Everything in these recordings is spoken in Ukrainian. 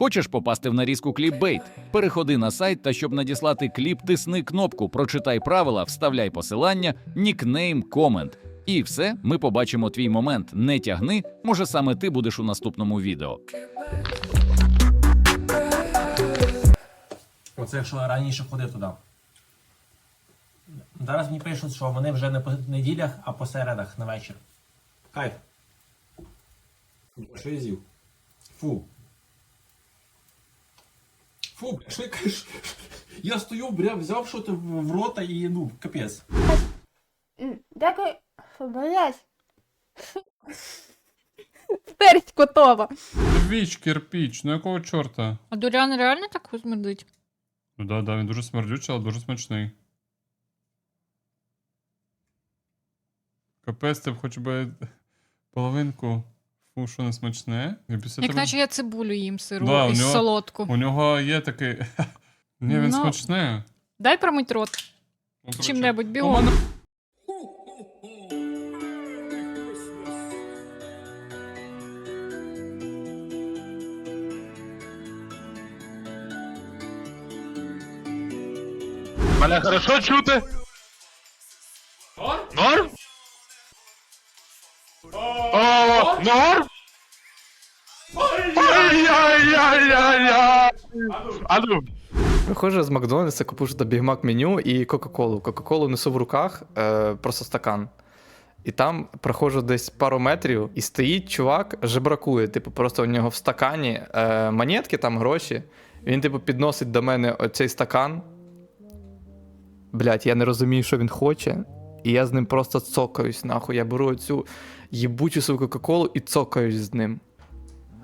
Хочеш попасти в нарізку кліпбейт? Переходи на сайт та щоб надіслати кліп, тисни кнопку, прочитай правила, вставляй посилання, нікнейм, комент. І все, ми побачимо твій момент. Не тягни, може саме ти будеш у наступному відео. Оце якщо я раніше ходив туди. Зараз мені пишуть, що вони вже не по неділях, а по середах на вечір. Кайф. Що я з'їв? Фу. Фу, бля, що я кажу? Я стою, бля, взяв що то в в рота і ну, капець. М, Дякую. Фу, Блять. Персть котова. Віч, кирпіч, ну якого чорта? А Дуріан реально так смердить? Ну да, да, він дуже смердючий, але дуже смачний. Капець, ти б хоч би половинку фу, що не смачне. Після Як того- наче я цибулю їм сиру Да, у і нього- солодку. У нього є такий. Ні, він Ну, смачний. Дай промить рот. Ну, коротше, Чим-небудь у мене- Мене хорошо чути? А ну, з Макдональдса, купую що бігмак меню і Кока-Колу. Кока-Колу несу в руках, е, просто стакан. І там проходжу десь пару метрів, і стоїть чувак, жебракує. Типу, просто у нього в стакані е, монетки, там гроші. Він, типу, підносить до мене оцей стакан. Блять, я не розумію, що він хоче. І я з ним просто цокаюсь, нахуй. Я беру оцю їбучу свою Кока-Колу і цокаюсь з ним.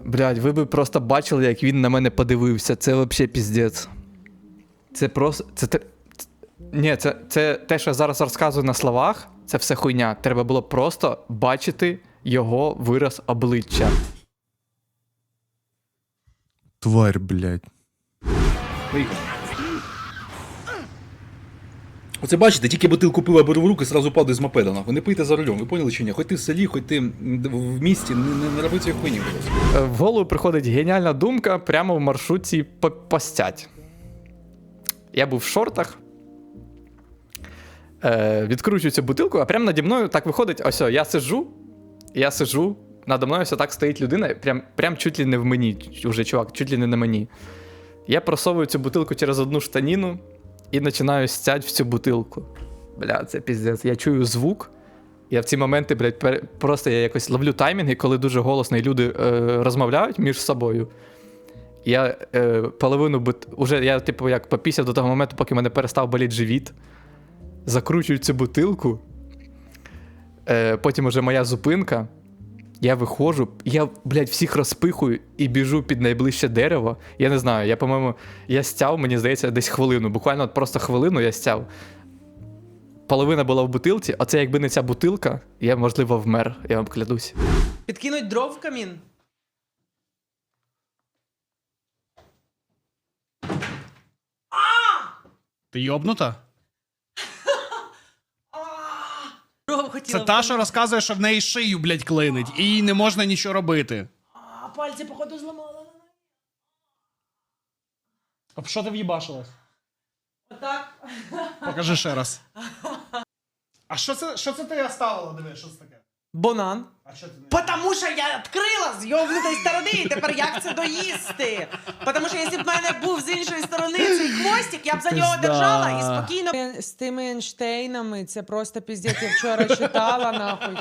Блять, ви би просто бачили, як він на мене подивився. Це взагалі піздець. Це просто. Це, те- Ні, це, це те, що я зараз розказую на словах, це все хуйня. Треба було просто бачити його вираз обличчя. Тварь, блядь. Оце бачите, тільки бутилку пива беру в руки, зразу падаю з мопеда. нахуй. Не пийте за рулем, ви поняли чи ні? Хоч ти в селі, хоч ти в місті, не, не, не роби цієї хуйні. Е, В голову приходить геніальна думка прямо в маршрутці по- постять. Я був в шортах. Е, відкручую цю бутилку, а прямо наді мною так виходить: ось, я сижу, я сижу, надо мною ось так стоїть людина, прям, прям чуть ли не в мені, уже чувак, чуть ли не на мені. Я просовую цю бутилку через одну штаніну і починаю стять в цю бутилку. Бля, це піздець. Я чую звук. Я в ці моменти, блядь, пер... просто я якось ловлю таймінги, коли дуже голосно і люди е, розмовляють між собою. Я е, половину бут... уже я, типу, як попісяв до того моменту, поки мене перестав боліти живіт. Закручую цю бутилку. Е, потім уже моя зупинка. Я виходжу, я, блядь, всіх розпихую і біжу під найближче дерево. Я не знаю, я, по-моєму, я стяв, мені здається, десь хвилину. Буквально от просто хвилину я стяв. Половина була в бутилці, а це якби не ця бутилка, я, можливо, вмер, я вам клянусь. Підкинуть дров в камін? Ти йобнута? Хотіла. Це та, що розказує, що в неї шию, блядь, клинить, і їй не можна нічого робити. А пальці, походу, зламала. А що ти в'їбашилась? Отак. Покажи ще раз. А що це, що це ти оставила? Диви, що це таке? Банан. А що ти не... Потому що я відкрила з йовнутої сторони, і тепер як це доїсти? Потому що якщо б в мене був з іншої сторони цей хвостик, я б за нього Пизда. держала і спокійно. З тими Ейнштейнами це просто піздець. Я вчора читала нахуй.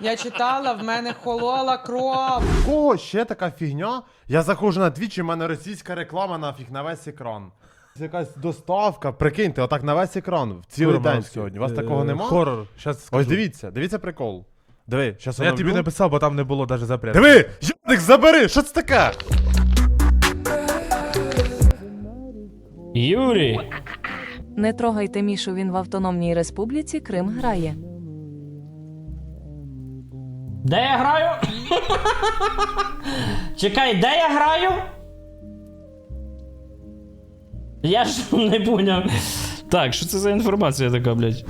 Я читала, в мене холола кров. Кого ще така фігня? Я заходжу на Twitch, і в мене російська реклама нафіг на весь екран. Це якась доставка, прикиньте, отак на весь екран. В цілий день сьогодні. У вас такого нема? Хорор. Щас. Ось дивіться, дивіться прикол. Диви, щас Я тобі написав, бо там не було навіть запрятки. Диви! Йобник, забери! Що це таке? Юрій! Не трогайте Мішу, він в Автономній Республіці Крим грає. Де я граю? Чекай, де я граю? Я ж не поняв. Так, що це за інформація така, блядь?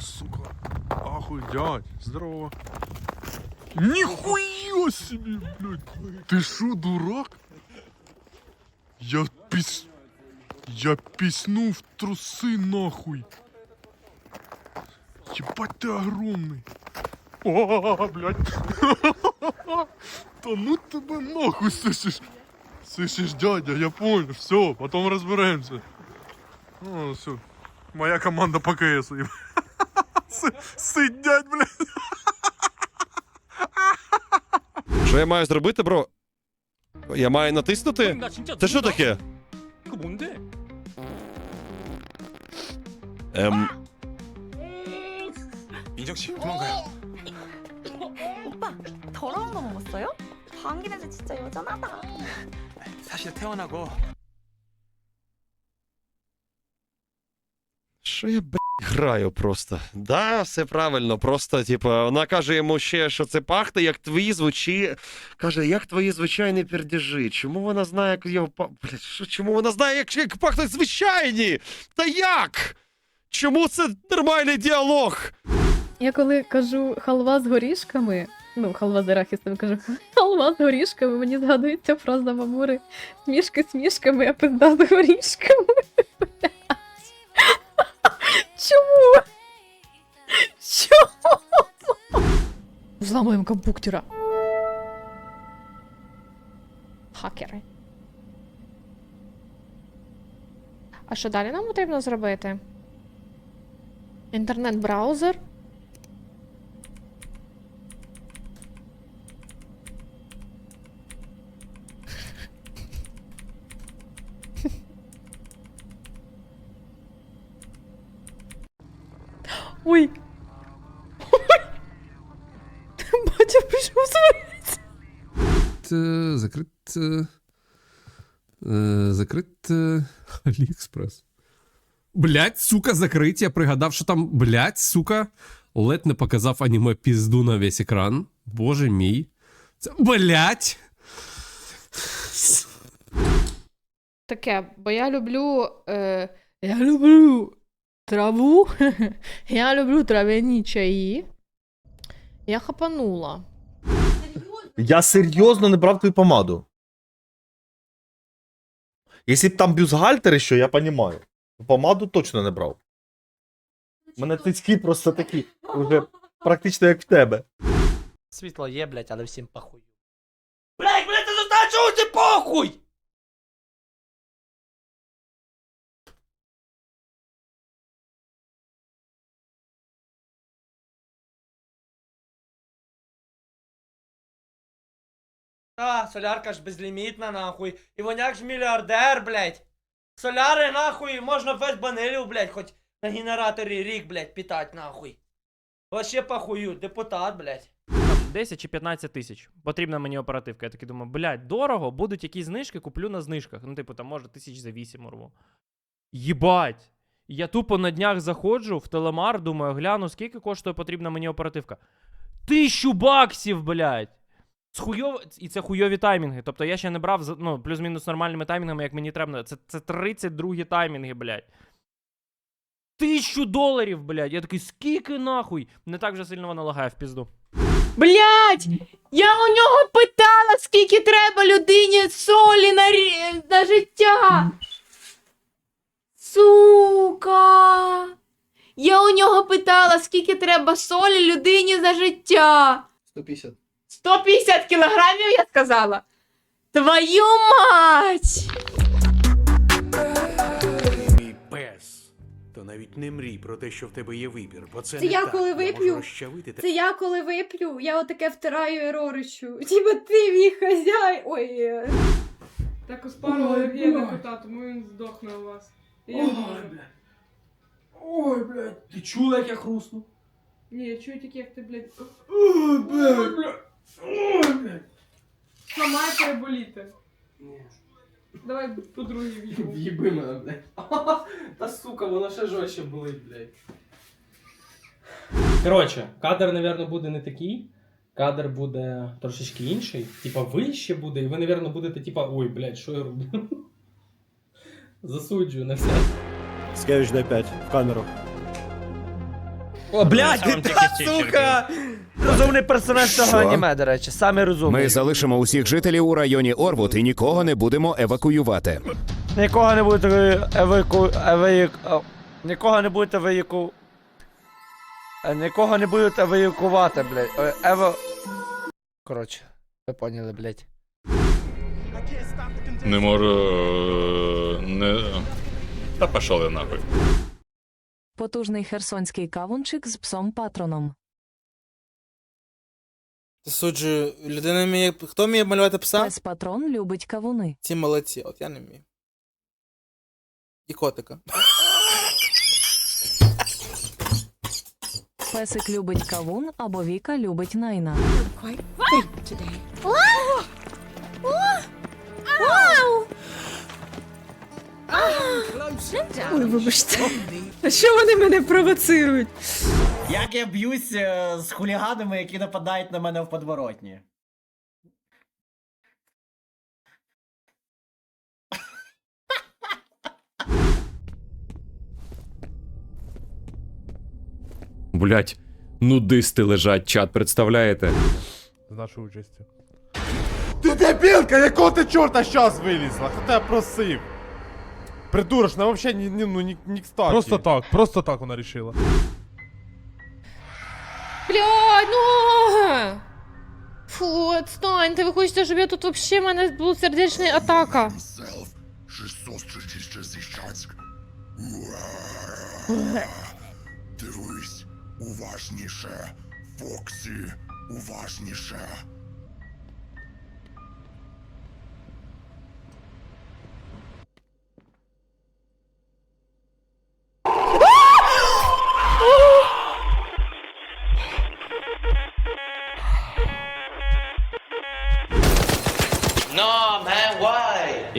сука. Ахуй, дядь, здорово. Ніхуя собі, блядь. Ти що, дурак? Я піс... Я піснув в труси нахуй. Ебать ты огромный. О, блядь. Та ну тебе нахуй слышишь. Слышишь, дядя, я понял. Все, потом разберемся. Ну, все. Моя команда по КСу. Си- Сидять, блядь. Що я маю зробити, бро? Я маю натиснути? Це що таке? 이거 뭔데? Ем. 민정 씨, 도망가요. 오빠, 더러운 거 먹었어요? 방귀 냄새 진짜 여전하다. 사실 태어나고 Що я б Граю просто? Да, все правильно. Просто, типу, вона каже йому ще, що це пахне, як твої звучі. Каже, як твої звичайні пердежі. Чому вона знає, як його Блядь, чому вона знає, як, як пахнуть звичайні? Та як? Чому це нормальний діалог? Я коли кажу халва з горішками, ну, халва з арахісом, кажу халва з горішками, мені згадується фраза мамури смішки з смішками, а пизда з горішками. Чому? Чому? Зламуємо компуктера. Хакери. А що далі нам потрібно зробити? Інтернет-браузер. Закрит... Закрит... Аліекспрес. Блять, сука, закрить. Я пригадав, що там, блять, сука, ледь не показав аніме пізду на весь екран. Боже мій. Це, блять! Таке, бо я люблю. Е, я люблю траву. я люблю трав'яні чаї. Я хапанула. Я серйозно не брав твою помаду. Якщо б там бюзгальтери, що я понімаю. Помаду точно не брав. У мене тицькі просто такі, вже практично як в тебе. Світло є, блядь, але всім похуй. Блядь, блядь, ти зазначив, ти похуй? А, солярка ж безлімітна, нахуй. І воняк ж мільярдер, блядь. Соляри, нахуй, можна весь банилів, блядь, хоч на генераторі рік, блядь, питать, нахуй. Вообще похую, депутат, блядь. 10 чи 15 тисяч. Потрібна мені оперативка. Я такий думаю, блядь, дорого, будуть якісь знижки, куплю на знижках. Ну, типу, там може тисяч за 8 урву. Єбать! Я тупо на днях заходжу в телемар, думаю, гляну, скільки коштує потрібна мені оперативка. Тисячу баксів, блядь! З хуйов... І це хуйові таймінги. Тобто я ще не брав ну, плюс-мінус нормальними таймінгами, як мені треба. Це, це 32 таймінги, блядь. Тисячу доларів, блядь. Я такий, скільки нахуй? Не так вже сильно воно лагає в пізду. Блять! Я у нього питала, скільки треба людині солі на, рі- на життя. Сука! Я у нього питала, скільки треба солі людині за життя. 150. 150 кілограмів, я сказала. Твою мать! Мій пес. То навіть не мрій про те, що в тебе є вибір, бо це, Це не я так. коли Я можу вип'ю. розчавити Це я коли виплю, я отаке втираю і роричу. Типа ти мій хазяй. Ой. е. Так у Ой, спару алергія на блядь. кота, тому він здохне у вас. І Ой, я блядь. Ой, блядь, ти чула, як я хрустну? Ні, я чую тільки, як ти, блядь, Ой, блядь. Блядь. має переболіти. Ні. Давай по другій в'їбу. В'їби мене, блядь. Та сука, воно ще жорстче болить, блядь. Коротше, кадр, напевно, буде не такий. Кадр буде трошечки інший. Типа вище буде, і ви, напевно, будете типа, ой, блядь, що я роблю? Засуджую на все. Скевич D5 в камеру. О, блядь, та, сука! Розумний персонаж цього Що? аніме, до речі, саме розумний. Ми залишимо усіх жителів у районі Орвуд і нікого не будемо евакуювати. Нікого не будете еваку... еваку... Нікого не будете еваку... Е, Нікого не будете евакувати, блядь. Е, Ева... Коротше, ви поняли, блядь. Не можу. е, Не... Та пішов нахуй. Потужний херсонський кавунчик з псом патроном. Суджу, людина вміє. Хто вміє малювати пса? Пес патрон любить кавуни. Ці молодці, от я не вмію. І котика. Песик любить кавун або Віка любить найна. Ой, вибачте. А що вони мене провоцирують? Як я б'юсь е, з хуліганами, які нападають на мене в подворотні? Блять, нудисти лежать, чат, представляєте? З нашою участю. Ти дебілка, якого ти чорта щас вилізла? Хто тебе просив? Придурок, нам вообще ні, ні, ну, ні, ні кстати. Просто так, просто так вона рішила. Блядь, ну! Фу, отстаньте, ви хочете, щоб я тут вообще в мене була сердечна атака. Дивись, уважніше. Фоксі, уважніше.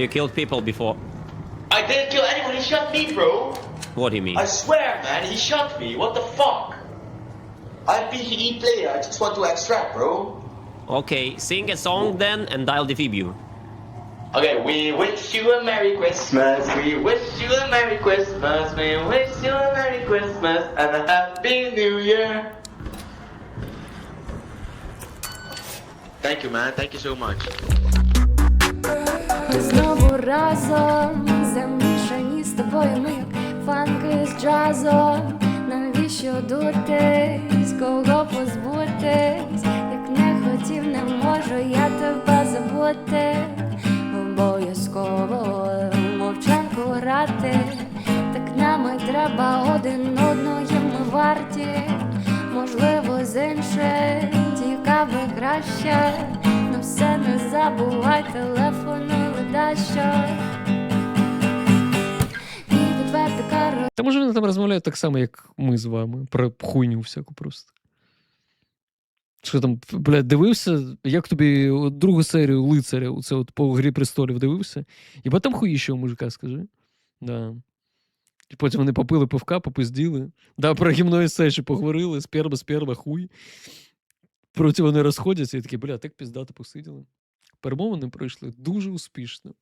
You killed people before. I didn't kill anyone. He shot me, bro. What do you mean? I swear, man, he shot me. What the fuck? I'm PvE player. I just want to extract, bro. Okay, sing a song then and I'll defib you. Okay, we wish you a Merry Christmas. We wish you a Merry Christmas. We wish you a Merry Christmas and a Happy New Year. Thank you, man. Thank you so much. Знову разом замішані з тобою ми як фанки з джазом. Навіщо дутись, кого позбутись? Як не хотів, не можу я тебе забути. Обов'язково мовчанку грати. Так нам і треба один одного ми варті. Можливо, з інших цікаве краще. Ну все не забувай телефонуй Та може вони там розмовляють так само, як ми з вами, про хуйню всяку просто. Що там, блядь, дивився, як тобі другу серію лицаря, оце от по Грі престолів дивився? І там хуїще у мужика, скажи. Да. І потім вони попили пивка, попизділи. Да, про гімно есе поговорили, сперма, сперма, хуй. Проти вони розходяться і такі, бля, так піздато посиділи. Перемовини пройшли дуже успішно.